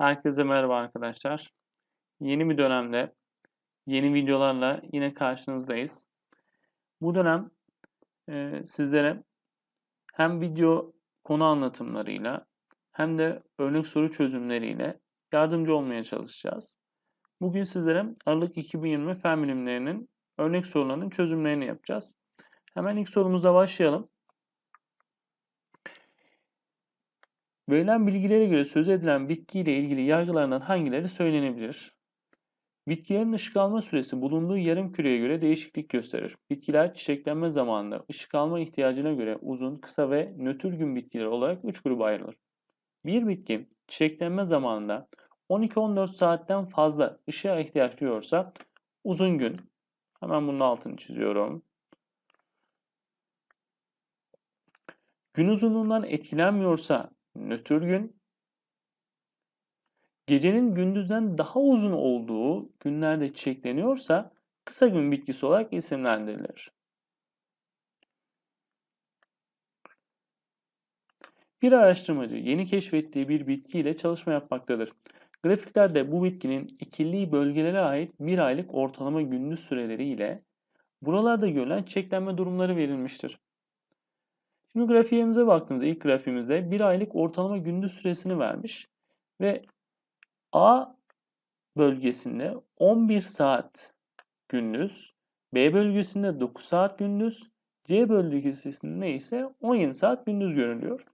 Herkese merhaba arkadaşlar. Yeni bir dönemde yeni videolarla yine karşınızdayız. Bu dönem e, sizlere hem video konu anlatımlarıyla hem de örnek soru çözümleriyle yardımcı olmaya çalışacağız. Bugün sizlere Aralık 2020 fen bilimlerinin örnek sorularının çözümlerini yapacağız. Hemen ilk sorumuzda başlayalım. Verilen bilgilere göre söz edilen bitkiyle ilgili yargılarından hangileri söylenebilir? Bitkilerin ışık alma süresi bulunduğu yarım küreye göre değişiklik gösterir. Bitkiler çiçeklenme zamanında ışık alma ihtiyacına göre uzun, kısa ve nötr gün bitkiler olarak 3 gruba ayrılır. Bir bitki çiçeklenme zamanında 12-14 saatten fazla ışığa ihtiyaç duyuyorsa uzun gün, hemen bunun altını çiziyorum. Gün uzunluğundan etkilenmiyorsa nötr gün, gecenin gündüzden daha uzun olduğu günlerde çiçekleniyorsa kısa gün bitkisi olarak isimlendirilir. Bir araştırmacı yeni keşfettiği bir bitkiyle çalışma yapmaktadır. Grafiklerde bu bitkinin ikili bölgelere ait bir aylık ortalama gündüz süreleri ile buralarda görülen çiçeklenme durumları verilmiştir. Şimdi grafiğimize baktığımızda ilk grafiğimizde bir aylık ortalama gündüz süresini vermiş ve A bölgesinde 11 saat gündüz, B bölgesinde 9 saat gündüz, C bölgesinde ise 17 saat gündüz görülüyor.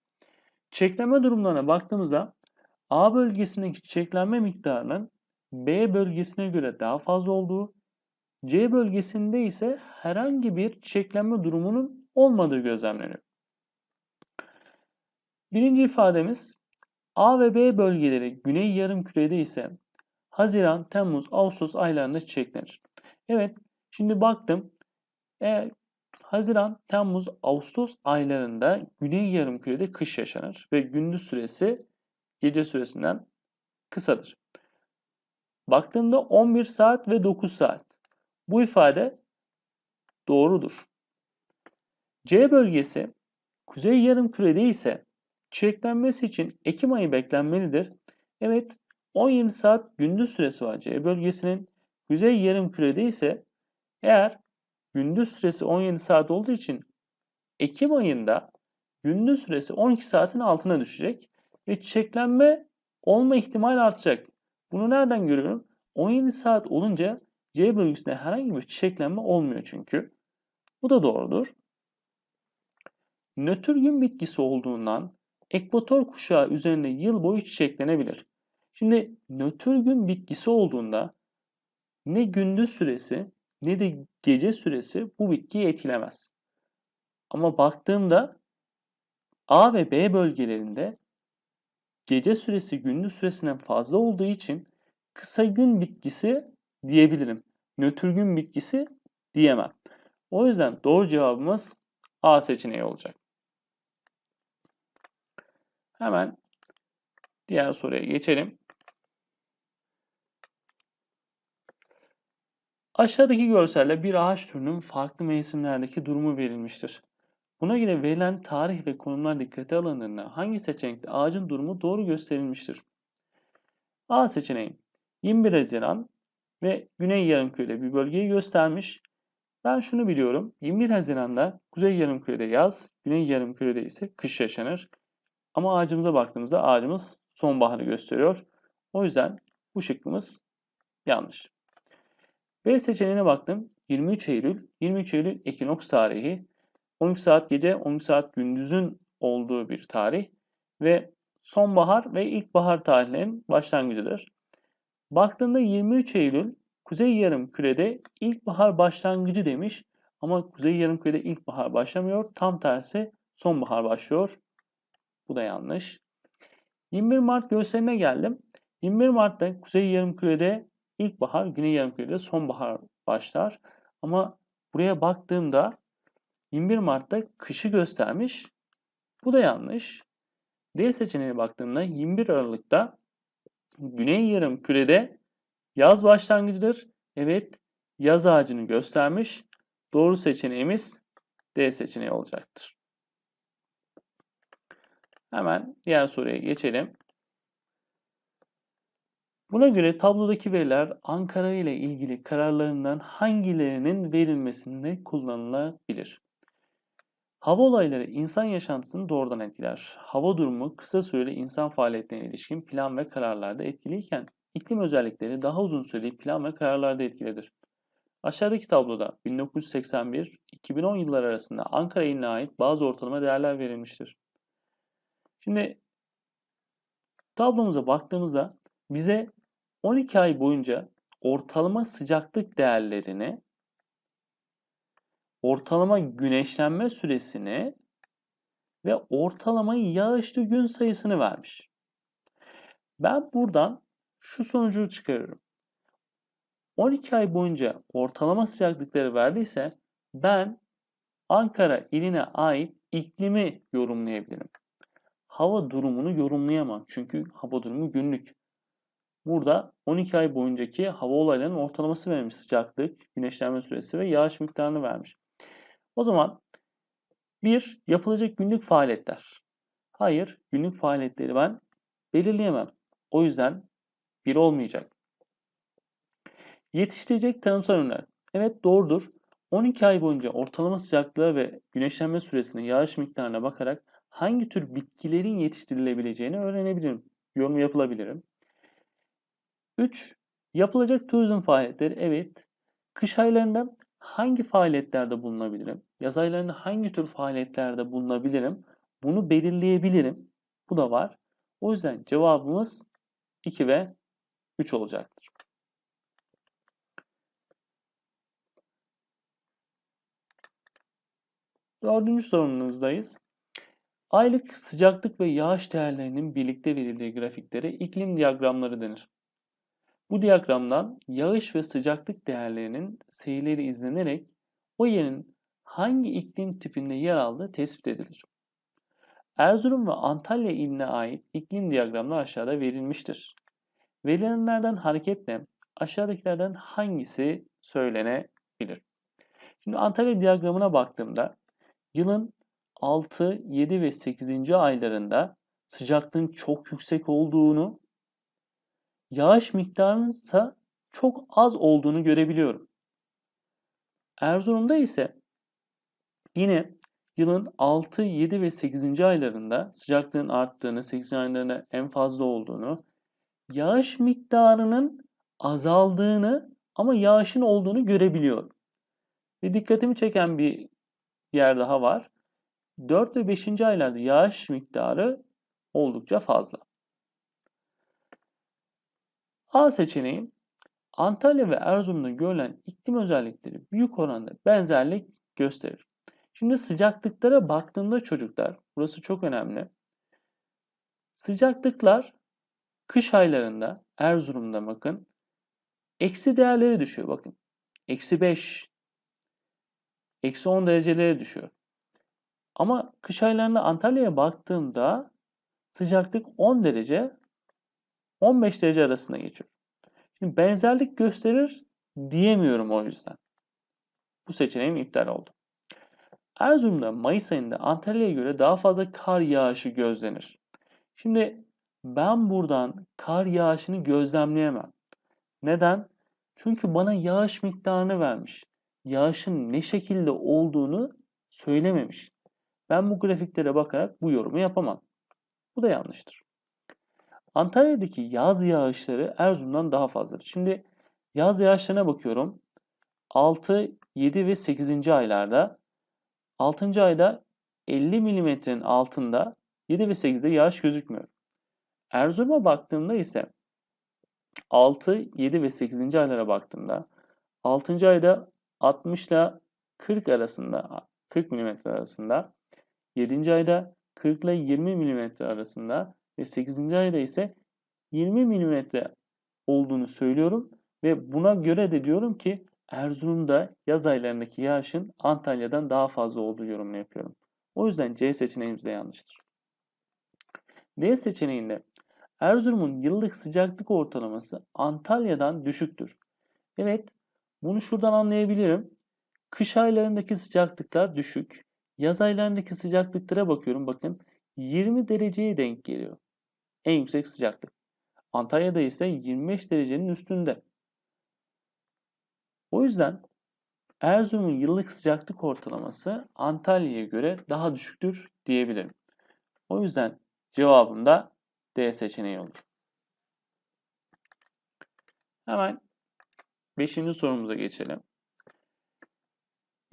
Çeklenme durumlarına baktığımızda A bölgesindeki çeklenme miktarının B bölgesine göre daha fazla olduğu, C bölgesinde ise herhangi bir çeklenme durumunun olmadığı gözlemleniyor. Birinci ifademiz A ve B bölgeleri güney yarım kürede ise Haziran, Temmuz, Ağustos aylarında çiçeklenir. Evet, şimdi baktım. E, Haziran, Temmuz, Ağustos aylarında güney yarım kürede kış yaşanır ve gündüz süresi gece süresinden kısadır. Baktığımda 11 saat ve 9 saat. Bu ifade doğrudur. C bölgesi kuzey yarım kürede ise Çiçeklenmesi için Ekim ayı beklenmelidir. Evet 17 saat gündüz süresi var C bölgesinin. Kuzey yarım kürede ise eğer gündüz süresi 17 saat olduğu için Ekim ayında gündüz süresi 12 saatin altına düşecek ve çiçeklenme olma ihtimali artacak. Bunu nereden görüyorum? 17 saat olunca C bölgesinde herhangi bir çiçeklenme olmuyor çünkü. Bu da doğrudur. Nötr gün bitkisi olduğundan ekvator kuşağı üzerinde yıl boyu çiçeklenebilir. Şimdi nötr gün bitkisi olduğunda ne gündüz süresi ne de gece süresi bu bitkiyi etkilemez. Ama baktığımda A ve B bölgelerinde gece süresi gündüz süresinden fazla olduğu için kısa gün bitkisi diyebilirim. Nötr gün bitkisi diyemem. O yüzden doğru cevabımız A seçeneği olacak. Hemen diğer soruya geçelim. Aşağıdaki görselde bir ağaç türünün farklı mevsimlerdeki durumu verilmiştir. Buna göre verilen tarih ve konumlar dikkate alındığında hangi seçenekte ağacın durumu doğru gösterilmiştir? A seçeneği 21 Haziran ve Güney Yarımküre'de bir bölgeyi göstermiş. Ben şunu biliyorum. 21 Haziran'da Kuzey Yarımküre'de yaz, Güney Yarımküre'de ise kış yaşanır. Ama ağacımıza baktığımızda ağacımız sonbaharı gösteriyor. O yüzden bu şıkkımız yanlış. B seçeneğine baktım. 23 Eylül. 23 Eylül ekinoks tarihi. 12 saat gece, 12 saat gündüzün olduğu bir tarih. Ve sonbahar ve ilkbahar tarihlerinin başlangıcıdır. Baktığında 23 Eylül Kuzey yarım kürede ilkbahar başlangıcı demiş. Ama Kuzey yarım kürede ilkbahar başlamıyor. Tam tersi sonbahar başlıyor. Bu da yanlış. 21 Mart gösterine geldim. 21 Mart'ta Kuzey Yarımküre'de ilkbahar, Güney Yarımküre'de sonbahar başlar. Ama buraya baktığımda 21 Mart'ta kışı göstermiş. Bu da yanlış. D seçeneğine baktığımda 21 Aralık'ta Güney Yarımküre'de yaz başlangıcıdır. Evet, yaz ağacını göstermiş. Doğru seçeneğimiz D seçeneği olacaktır. Hemen diğer soruya geçelim. Buna göre tablodaki veriler Ankara ile ilgili kararlarından hangilerinin verilmesinde kullanılabilir? Hava olayları insan yaşantısını doğrudan etkiler. Hava durumu kısa süreli insan faaliyetlerine ilişkin plan ve kararlarda etkiliyken iklim özellikleri daha uzun süreli plan ve kararlarda etkilidir. Aşağıdaki tabloda 1981-2010 yılları arasında Ankara iline ait bazı ortalama değerler verilmiştir. Şimdi tablomuza baktığımızda bize 12 ay boyunca ortalama sıcaklık değerlerini, ortalama güneşlenme süresini ve ortalama yağışlı gün sayısını vermiş. Ben buradan şu sonucu çıkarıyorum. 12 ay boyunca ortalama sıcaklıkları verdiyse ben Ankara iline ait iklimi yorumlayabilirim. Hava durumunu yorumlayamam. Çünkü hava durumu günlük. Burada 12 ay boyuncaki hava olaylarının ortalaması verilmiş sıcaklık, güneşlenme süresi ve yağış miktarını vermiş. O zaman bir yapılacak günlük faaliyetler. Hayır, günlük faaliyetleri ben belirleyemem. O yüzden bir olmayacak. Yetiştirecek tarımsal ürünler. Evet doğrudur. 12 ay boyunca ortalama sıcaklığa ve güneşlenme süresine, yağış miktarına bakarak hangi tür bitkilerin yetiştirilebileceğini öğrenebilirim. Yorum yapılabilirim. 3. Yapılacak turizm faaliyetleri. Evet. Kış aylarında hangi faaliyetlerde bulunabilirim? Yaz aylarında hangi tür faaliyetlerde bulunabilirim? Bunu belirleyebilirim. Bu da var. O yüzden cevabımız 2 ve 3 olacaktır. Dördüncü sorumuzdayız. Aylık sıcaklık ve yağış değerlerinin birlikte verildiği grafiklere iklim diyagramları denir. Bu diyagramdan yağış ve sıcaklık değerlerinin seyirleri izlenerek o yerin hangi iklim tipinde yer aldığı tespit edilir. Erzurum ve Antalya iline ait iklim diyagramları aşağıda verilmiştir. Verilenlerden hareketle aşağıdakilerden hangisi söylenebilir? Şimdi Antalya diyagramına baktığımda yılın 6, 7 ve 8. aylarında sıcaklığın çok yüksek olduğunu yağış miktarının ise çok az olduğunu görebiliyorum. Erzurum'da ise yine yılın 6, 7 ve 8. aylarında sıcaklığın arttığını, 8. aylarında en fazla olduğunu, yağış miktarının azaldığını ama yağışın olduğunu görebiliyorum. Ve dikkatimi çeken bir yer daha var. 4 ve 5. aylarda yağış miktarı oldukça fazla. A seçeneği Antalya ve Erzurum'da görülen iklim özellikleri büyük oranda benzerlik gösterir. Şimdi sıcaklıklara baktığımda çocuklar, burası çok önemli. Sıcaklıklar kış aylarında Erzurum'da bakın eksi değerleri düşüyor bakın. Eksi 5, eksi 10 derecelere düşüyor. Ama kış aylarında Antalya'ya baktığımda sıcaklık 10 derece 15 derece arasında geçiyor. Şimdi benzerlik gösterir diyemiyorum o yüzden. Bu seçeneğim iptal oldu. Erzurum'da Mayıs ayında Antalya'ya göre daha fazla kar yağışı gözlenir. Şimdi ben buradan kar yağışını gözlemleyemem. Neden? Çünkü bana yağış miktarını vermiş. Yağışın ne şekilde olduğunu söylememiş. Ben bu grafiklere bakarak bu yorumu yapamam. Bu da yanlıştır. Antalya'daki yaz yağışları Erzurum'dan daha fazladır. Şimdi yaz yağışlarına bakıyorum. 6, 7 ve 8. aylarda 6. ayda 50 milimetrenin altında 7 ve 8'de yağış gözükmüyor. Erzurum'a baktığımda ise 6, 7 ve 8. aylara baktığımda 6. ayda 60 ile 40 arasında 40 mm arasında 7. ayda 40 ile 20 mm arasında ve 8. ayda ise 20 mm olduğunu söylüyorum ve buna göre de diyorum ki Erzurum'da yaz aylarındaki yağışın Antalya'dan daha fazla olduğu yorumunu yapıyorum. O yüzden C seçeneğimiz de yanlıştır. D seçeneğinde Erzurum'un yıllık sıcaklık ortalaması Antalya'dan düşüktür. Evet, bunu şuradan anlayabilirim. Kış aylarındaki sıcaklıklar düşük. Yaz aylarındaki sıcaklıklara bakıyorum bakın 20 dereceye denk geliyor. En yüksek sıcaklık. Antalya'da ise 25 derecenin üstünde. O yüzden Erzurum'un yıllık sıcaklık ortalaması Antalya'ya göre daha düşüktür diyebilirim. O yüzden cevabım da D seçeneği olur. Hemen 5. sorumuza geçelim.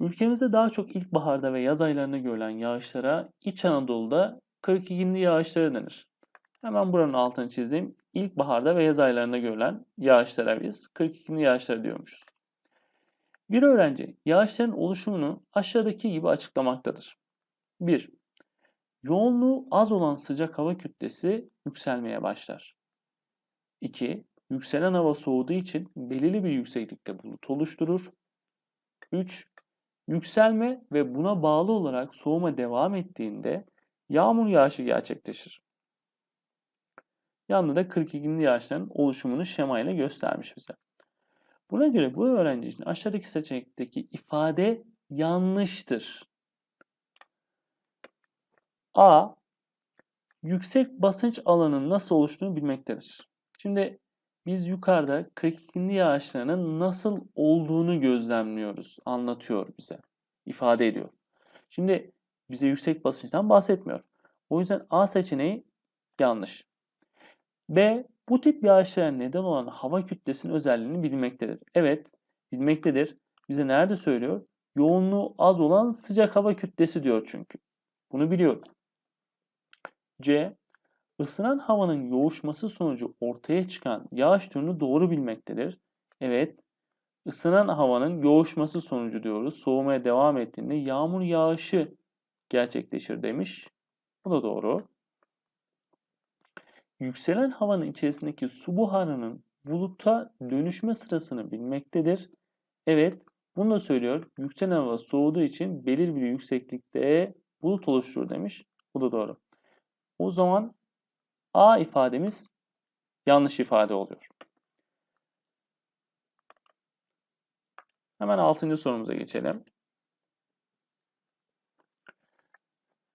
Ülkemizde daha çok ilkbaharda ve yaz aylarında görülen yağışlara İç Anadolu'da 42 yağışları denir. Hemen buranın altını çizeyim. İlkbaharda ve yaz aylarında görülen yağışlara biz 42 yağışları diyormuşuz. Bir öğrenci yağışların oluşumunu aşağıdaki gibi açıklamaktadır. 1. Yoğunluğu az olan sıcak hava kütlesi yükselmeye başlar. 2. Yükselen hava soğuduğu için belirli bir yükseklikte bulut oluşturur. 3. Yükselme ve buna bağlı olarak soğuma devam ettiğinde yağmur yağışı gerçekleşir. Yanında da 42. yağışların oluşumunu şemayla göstermiş bize. Buna göre bu öğrencinin aşağıdaki seçenekteki ifade yanlıştır. A. Yüksek basınç alanının nasıl oluştuğunu bilmektedir. Şimdi biz yukarıda 42. yağışlarının nasıl olduğunu gözlemliyoruz, anlatıyor bize, ifade ediyor. Şimdi bize yüksek basınçtan bahsetmiyor. O yüzden A seçeneği yanlış. B. Bu tip yağışlara neden olan hava kütlesinin özelliğini bilmektedir. Evet, bilmektedir. Bize nerede söylüyor? Yoğunluğu az olan sıcak hava kütlesi diyor çünkü. Bunu biliyorum. C. Isınan havanın yoğuşması sonucu ortaya çıkan yağış türünü doğru bilmektedir. Evet, ısınan havanın yoğuşması sonucu diyoruz. Soğumaya devam ettiğinde yağmur yağışı gerçekleşir demiş. Bu da doğru. Yükselen havanın içerisindeki su buharının buluta dönüşme sırasını bilmektedir. Evet, bunu da söylüyor. Yükselen hava soğuduğu için belirli bir yükseklikte bulut oluşturur demiş. Bu da doğru. O zaman A ifademiz yanlış ifade oluyor. Hemen 6. sorumuza geçelim.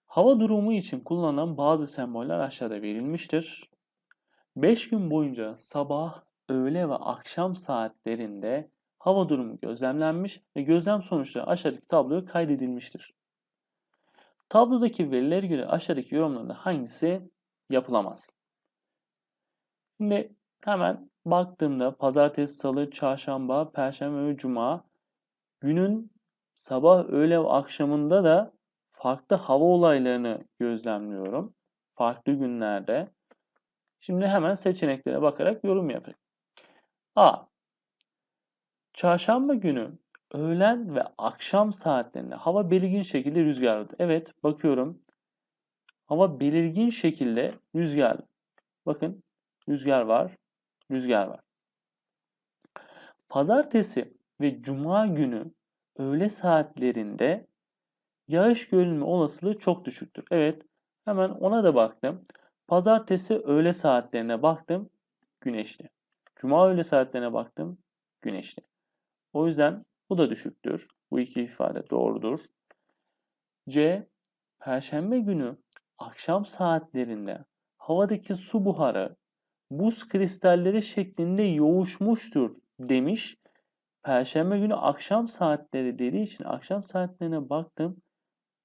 Hava durumu için kullanılan bazı semboller aşağıda verilmiştir. 5 gün boyunca sabah, öğle ve akşam saatlerinde hava durumu gözlemlenmiş ve gözlem sonuçları aşağıdaki tabloya kaydedilmiştir. Tablodaki verilere göre aşağıdaki yorumlarda hangisi yapılamaz? Şimdi hemen baktığımda pazartesi, salı, çarşamba, perşembe ve cuma günün sabah, öğle ve akşamında da farklı hava olaylarını gözlemliyorum. Farklı günlerde. Şimdi hemen seçeneklere bakarak yorum yapayım. A. Çarşamba günü öğlen ve akşam saatlerinde hava belirgin şekilde rüzgarlı. Evet bakıyorum. Hava belirgin şekilde rüzgarlı. Bakın rüzgar var, rüzgar var. Pazartesi ve cuma günü öğle saatlerinde yağış görülme olasılığı çok düşüktür. Evet hemen ona da baktım. Pazartesi öğle saatlerine baktım güneşli. Cuma öğle saatlerine baktım güneşli. O yüzden bu da düşüktür. Bu iki ifade doğrudur. C. Perşembe günü akşam saatlerinde havadaki su buharı buz kristalleri şeklinde yoğuşmuştur demiş. Perşembe günü akşam saatleri dediği için akşam saatlerine baktım.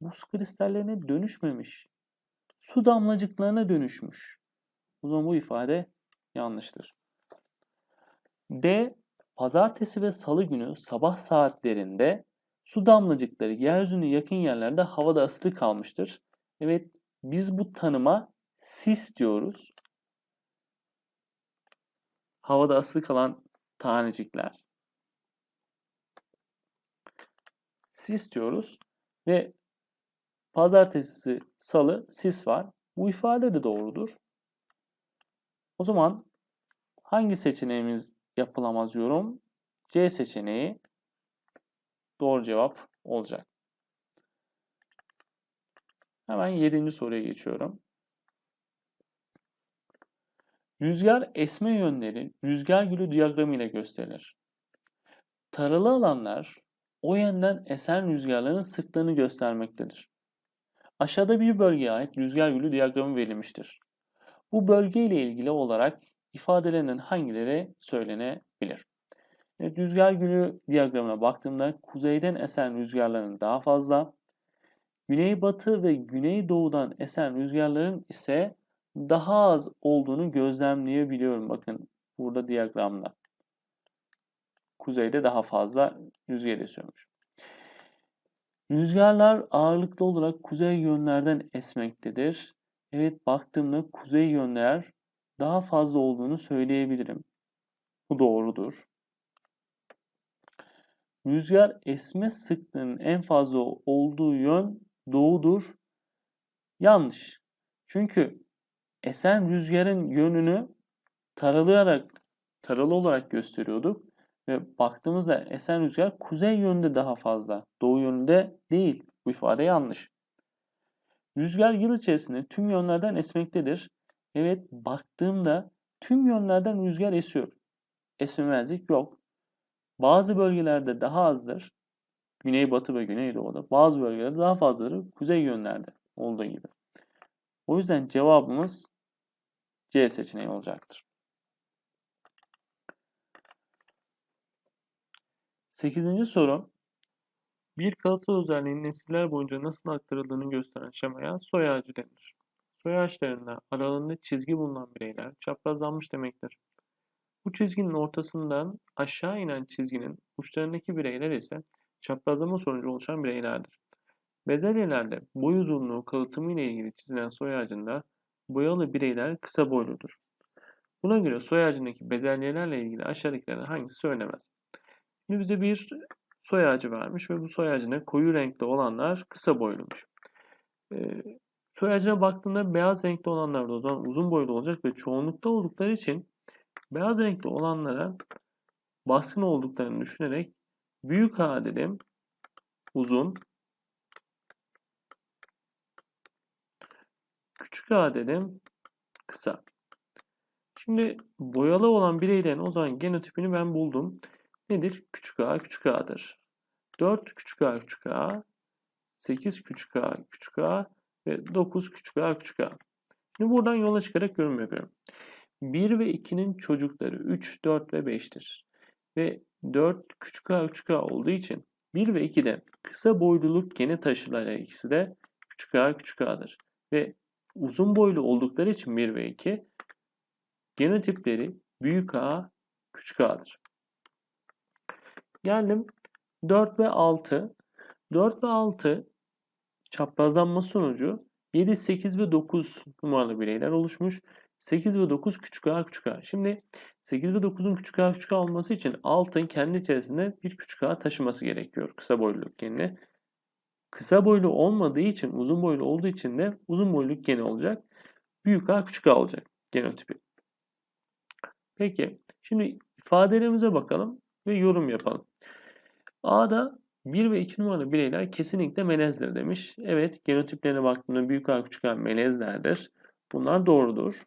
Buz kristallerine dönüşmemiş. Su damlacıklarına dönüşmüş. O zaman bu ifade yanlıştır. D. Pazartesi ve salı günü sabah saatlerinde su damlacıkları yeryüzüne yakın yerlerde havada asılı kalmıştır. Evet biz bu tanıma sis diyoruz. Havada asılı kalan tanecikler. Sis diyoruz ve pazartesi, salı sis var. Bu ifade de doğrudur. O zaman hangi seçeneğimiz yapılamaz yorum? C seçeneği doğru cevap olacak. Hemen 7. soruya geçiyorum. Rüzgar esme yönleri rüzgar gülü diyagramı ile gösterilir. Taralı alanlar o yönden esen rüzgarların sıklığını göstermektedir. Aşağıda bir bölgeye ait rüzgar gülü diyagramı verilmiştir. Bu bölge ile ilgili olarak ifadelerinden hangileri söylenebilir? Evet, rüzgar gülü diyagramına baktığımda kuzeyden esen rüzgarların daha fazla, güneybatı ve güneydoğudan esen rüzgarların ise daha az olduğunu gözlemleyebiliyorum. Bakın burada diyagramda. Kuzeyde daha fazla rüzgar esiyormuş. Rüzgarlar ağırlıklı olarak kuzey yönlerden esmektedir. Evet baktığımda kuzey yönler daha fazla olduğunu söyleyebilirim. Bu doğrudur. Rüzgar esme sıklığının en fazla olduğu yön doğudur. Yanlış. Çünkü esen rüzgarın yönünü taralayarak, taralı olarak gösteriyorduk. Ve baktığımızda esen rüzgar kuzey yönünde daha fazla. Doğu yönünde değil. Bu ifade yanlış. Rüzgar yıl içerisinde tüm yönlerden esmektedir. Evet baktığımda tüm yönlerden rüzgar esiyor. Esmemezlik yok. Bazı bölgelerde daha azdır. Güneybatı ve Güneydoğu'da. Bazı bölgelerde daha fazladır. Kuzey yönlerde olduğu gibi. O yüzden cevabımız C seçeneği olacaktır. Sekizinci soru. Bir kalıtsal özelliğin nesiller boyunca nasıl aktarıldığını gösteren şemaya soy ağacı denir. Soy ağaçlarında aralığında çizgi bulunan bireyler çaprazlanmış demektir. Bu çizginin ortasından aşağı inen çizginin uçlarındaki bireyler ise çaprazlama sonucu oluşan bireylerdir. Bezelyelerde boy uzunluğu kalıtımı ile ilgili çizilen soy ağacında boyalı bireyler kısa boyludur. Buna göre soy ağacındaki bezelyelerle ilgili aşağıdakilerden hangisi söylenemez? Şimdi bize bir soy ağacı vermiş ve bu soy ağacına koyu renkli olanlar kısa boyluymuş. Ee, soy ağacına baktığında beyaz renkli olanlar da o zaman uzun boylu olacak ve çoğunlukta oldukları için beyaz renkli olanlara baskın olduklarını düşünerek büyük A dedim uzun küçük A dedim kısa. Şimdi boyalı olan bireylerin o zaman genotipini ben buldum nedir? Küçük a küçük a'dır. 4 küçük a küçük a, 8 küçük a küçük a ve 9 küçük a küçük a. Şimdi buradan yola çıkarak yorum yapıyorum. 1 ve 2'nin çocukları 3, 4 ve 5'tir. Ve 4 küçük a küçük a olduğu için 1 ve 2'de kısa boyluluk gene taşırlar ikisi de küçük a küçük a'dır. Ve uzun boylu oldukları için 1 ve 2 genotipleri büyük a küçük a'dır. Geldim 4 ve 6. 4 ve 6 çaprazlanma sonucu 7, 8 ve 9 numaralı bireyler oluşmuş. 8 ve 9 küçük a küçük a. Şimdi 8 ve 9'un küçük a küçük a olması için altın kendi içerisinde bir küçük a taşıması gerekiyor kısa boyluluk genini. Kısa boylu olmadığı için uzun boylu olduğu için de uzun boyluluk geni olacak. Büyük a küçük a olacak genotipi. Peki şimdi ifadelerimize bakalım ve yorum yapalım. A'da 1 ve 2 numaralı bireyler kesinlikle melezdir demiş. Evet genotiplerine baktığımda büyük A küçük A melezlerdir. Bunlar doğrudur.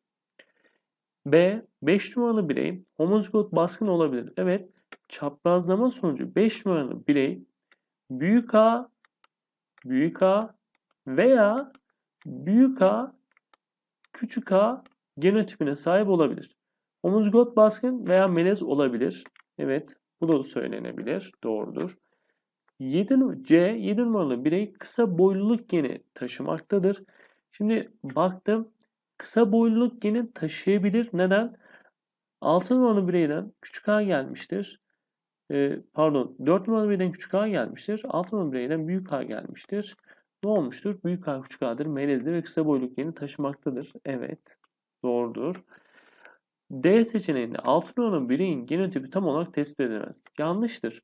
B 5 numaralı birey homozigot baskın olabilir. Evet çaprazlama sonucu 5 numaralı birey büyük A büyük A veya büyük A küçük A genotipine sahip olabilir. Homozigot baskın veya melez olabilir. Evet bu da söylenebilir. Doğrudur. 7, C 7 numaralı birey kısa boyluluk geni taşımaktadır. Şimdi baktım kısa boyluluk geni taşıyabilir. Neden? 6 numaralı bireyden küçük a gelmiştir. Ee, pardon 4 numaralı bireyden küçük a gelmiştir. 6 numaralı bireyden büyük a gelmiştir. Ne olmuştur? Büyük a küçük a'dır. Melezli ve kısa boyluluk geni taşımaktadır. Evet. Doğrudur. D seçeneğinde 6 numaralı bireyin genotipi tam olarak tespit edilemez. Yanlıştır.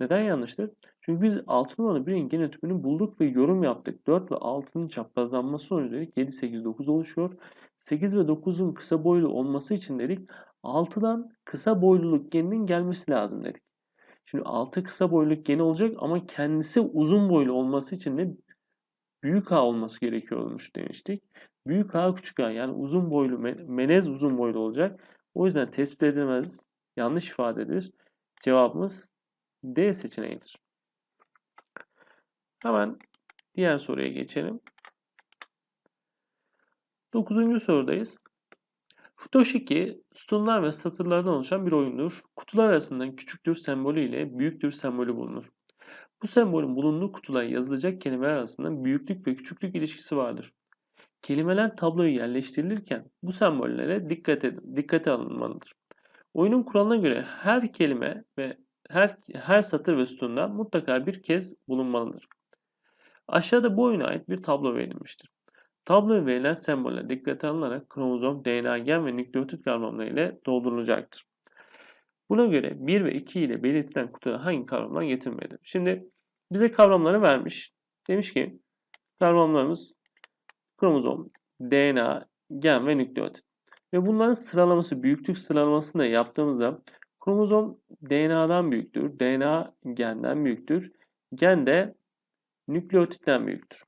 Neden yanlıştır? Çünkü biz 6 numaralı bireyin genotipini bulduk ve yorum yaptık. 4 ve 6'nın çaprazlanması sonucu dedik 7, 8, 9 oluşuyor. 8 ve 9'un kısa boylu olması için dedik 6'dan kısa boyluluk geninin gelmesi lazım dedik. Şimdi 6 kısa boyluluk geni olacak ama kendisi uzun boylu olması için de büyük A olması gerekiyormuş demiştik. Büyük A küçük A yani uzun boylu melez uzun boylu olacak. O yüzden tespit edilemez yanlış ifadedir. Cevabımız D seçeneğidir. Hemen diğer soruya geçelim. Dokuzuncu sorudayız. Futoshiki, sütunlar ve satırlardan oluşan bir oyundur. Kutular arasında küçüktür sembolü ile büyüktür sembolü bulunur. Bu sembolün bulunduğu kutulara yazılacak kelimeler arasında büyüklük ve küçüklük ilişkisi vardır. Kelimeler tabloya yerleştirilirken bu sembollere dikkat edin, dikkate alınmalıdır. Oyunun kuralına göre her kelime ve her, her satır ve sütunda mutlaka bir kez bulunmalıdır. Aşağıda bu oyuna ait bir tablo verilmiştir. Tabloya verilen semboller dikkate alınarak kromozom, DNA, gen ve nükleotit kavramları ile doldurulacaktır. Buna göre 1 ve 2 ile belirtilen kutuda hangi kavramlar getirilmelidir? Şimdi bize kavramları vermiş. Demiş ki kavramlarımız kromozom, DNA, gen ve nükleotit. Ve bunların sıralaması, büyüklük sıralamasını da yaptığımızda kromozom DNA'dan büyüktür, DNA genden büyüktür, gen de nükleotitten büyüktür.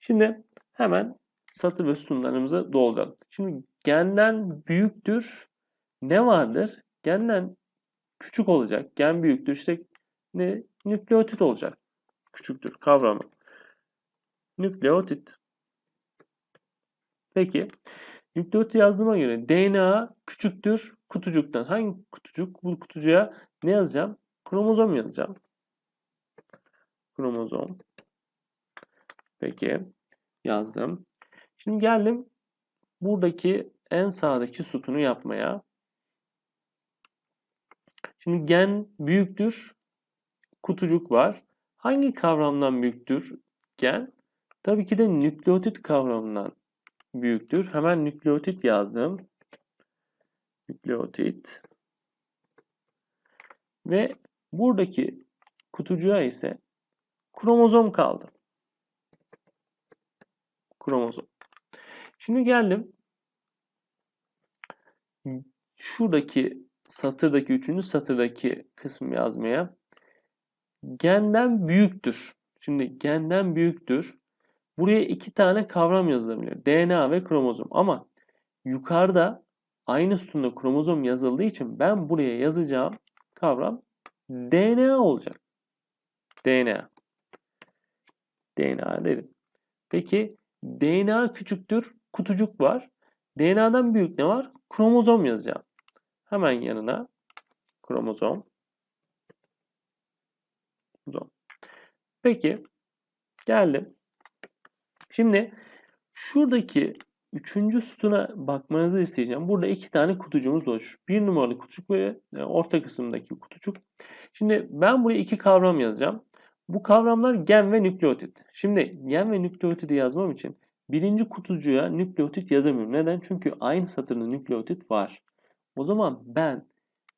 Şimdi hemen satır ve sütunlarımızı dolduralım. Şimdi genden büyüktür ne vardır? Genden küçük olacak. Gen büyüktür işte ne? Nükleotit olacak. Küçüktür kavramı. Nükleotit. Peki. Nükleotit yazdığıma göre DNA küçüktür kutucuktan. Hangi kutucuk? Bu kutucuğa ne yazacağım? Kromozom yazacağım. Kromozom. Peki. Yazdım. Şimdi geldim buradaki en sağdaki sütunu yapmaya. Şimdi gen büyüktür. Kutucuk var. Hangi kavramdan büyüktür gen? Tabii ki de nükleotit kavramından büyüktür. Hemen nükleotit yazdım. Nükleotit. Ve buradaki kutucuğa ise kromozom kaldı. Kromozom. Şimdi geldim. Şuradaki satırdaki, üçüncü satırdaki kısmı yazmaya. Genden büyüktür. Şimdi genden büyüktür. Buraya iki tane kavram yazılabilir. DNA ve kromozom. Ama yukarıda aynı sütunda kromozom yazıldığı için ben buraya yazacağım kavram DNA olacak. DNA. DNA dedim. Peki DNA küçüktür, kutucuk var. DNA'dan büyük ne var? Kromozom yazacağım. Hemen yanına kromozom. kromozom. Peki geldim. Şimdi şuradaki üçüncü sütuna bakmanızı isteyeceğim. Burada iki tane kutucuğumuz oluşur. Bir numaralı kutucuk ve e, orta kısımdaki kutucuk. Şimdi ben buraya iki kavram yazacağım. Bu kavramlar gen ve nükleotit. Şimdi gen ve nükleotidi yazmam için birinci kutucuğa nükleotit yazamıyorum. Neden? Çünkü aynı satırda nükleotit var. O zaman ben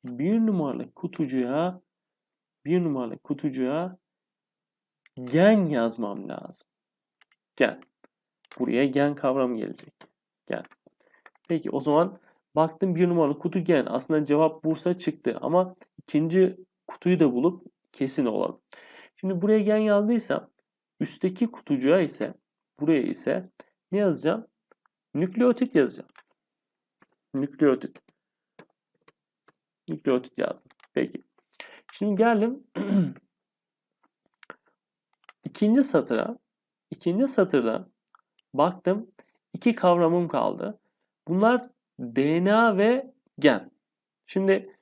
bir numaralı kutucuğa bir numaralı kutucuğa gen yazmam lazım. Gen. Buraya gen kavramı gelecek. Gen. Peki o zaman baktım bir numaralı kutu gen. Aslında cevap Bursa çıktı ama ikinci kutuyu da bulup kesin olalım. Şimdi buraya gen yazdıysam üstteki kutucuğa ise buraya ise ne yazacağım? Nükleotit yazacağım. Nükleotit. Nükleotit yazdım. Peki. Şimdi geldim ikinci satıra. İkinci satırda baktım iki kavramım kaldı. Bunlar DNA ve gen. Şimdi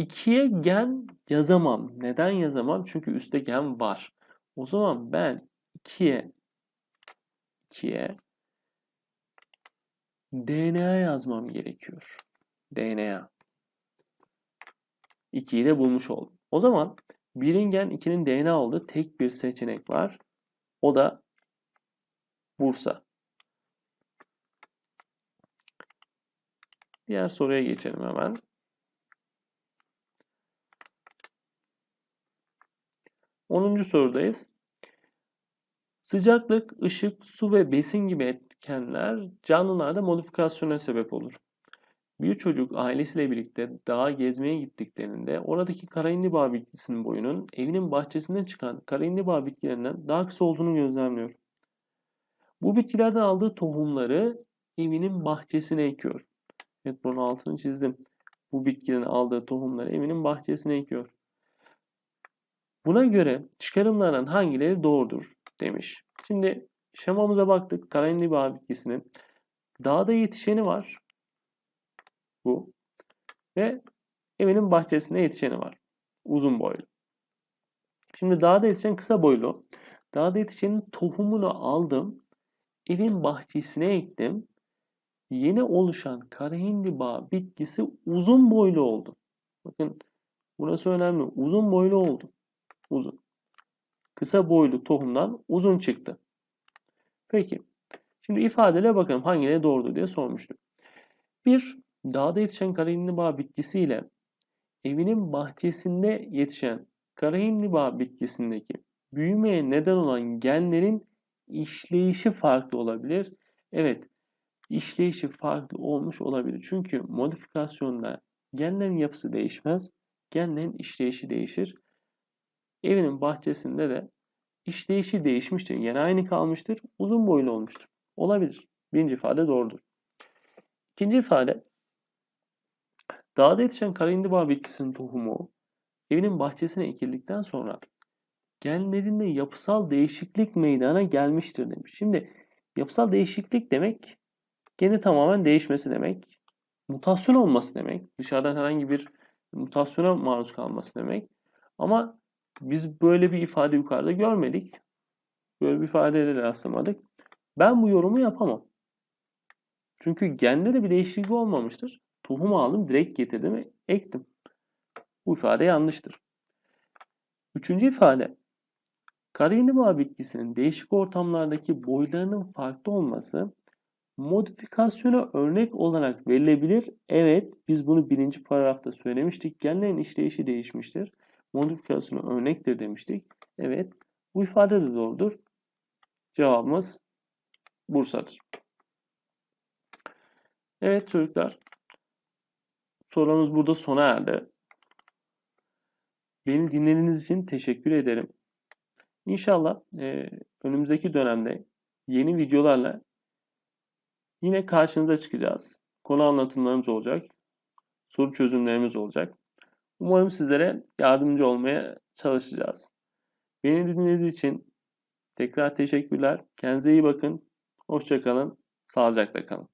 ikiye gen yazamam. Neden yazamam? Çünkü üstte gen var. O zaman ben ikiye ikiye DNA yazmam gerekiyor. DNA. 2'yi de bulmuş oldum. O zaman 1'in gen 2'nin DNA olduğu tek bir seçenek var. O da Bursa. Diğer soruya geçelim hemen. Onuncu sorudayız. Sıcaklık, ışık, su ve besin gibi etkenler canlılarda modifikasyona sebep olur. Bir çocuk ailesiyle birlikte dağa gezmeye gittiklerinde oradaki karaindibağ bitkisinin boyunun evinin bahçesinden çıkan karaindibağ bitkilerinden daha kısa olduğunu gözlemliyor. Bu bitkilerden aldığı tohumları evinin bahçesine ekiyor. Evet bunun altını çizdim. Bu bitkinin aldığı tohumları evinin bahçesine ekiyor. Buna göre çıkarımlardan hangileri doğrudur demiş. Şimdi şemamıza baktık. Karaindibağ bitkisinin dağda yetişeni var. Bu. Ve evinin bahçesinde yetişeni var. Uzun boylu. Şimdi dağda yetişen kısa boylu. Dağda yetişenin tohumunu aldım. Evin bahçesine ektim. Yeni oluşan kara hindiba bitkisi uzun boylu oldu. Bakın burası önemli. Uzun boylu oldu. Uzun. Kısa boylu tohumdan uzun çıktı. Peki. Şimdi ifadeyle bakalım hangileri doğrudur diye sormuştum. Bir, dağda yetişen kara hindiba bitkisiyle evinin bahçesinde yetişen kara hindiba bitkisindeki büyümeye neden olan genlerin işleyişi farklı olabilir. Evet, işleyişi farklı olmuş olabilir. Çünkü modifikasyonda genlerin yapısı değişmez, genlerin işleyişi değişir. Evinin bahçesinde de işleyişi değişmiştir. Yani aynı kalmıştır, uzun boylu olmuştur. Olabilir. Birinci ifade doğrudur. İkinci ifade, dağda yetişen kara bitkisinin tohumu evinin bahçesine ekildikten sonra genlerinde yapısal değişiklik meydana gelmiştir demiş. Şimdi yapısal değişiklik demek geni tamamen değişmesi demek. Mutasyon olması demek. Dışarıdan herhangi bir mutasyona maruz kalması demek. Ama biz böyle bir ifade yukarıda görmedik. Böyle bir ifadeyle rastlamadık. Ben bu yorumu yapamam. Çünkü gende de bir değişiklik olmamıştır. Tohumu aldım, direkt getirdim ektim. Bu ifade yanlıştır. Üçüncü ifade. Karahindiba bitkisinin değişik ortamlardaki boylarının farklı olması modifikasyona örnek olarak verilebilir. Evet, biz bunu birinci paragrafta söylemiştik. Genlerin işleyişi değişmiştir. Modifikasyona örnektir demiştik. Evet, bu ifade de doğrudur. Cevabımız Bursa'dır. Evet çocuklar, sorumuz burada sona erdi. Beni dinlediğiniz için teşekkür ederim. İnşallah e, önümüzdeki dönemde yeni videolarla yine karşınıza çıkacağız. Konu anlatımlarımız olacak. Soru çözümlerimiz olacak. Umarım sizlere yardımcı olmaya çalışacağız. Beni dinlediğiniz için tekrar teşekkürler. Kendinize iyi bakın. Hoşçakalın. Sağlıcakla kalın.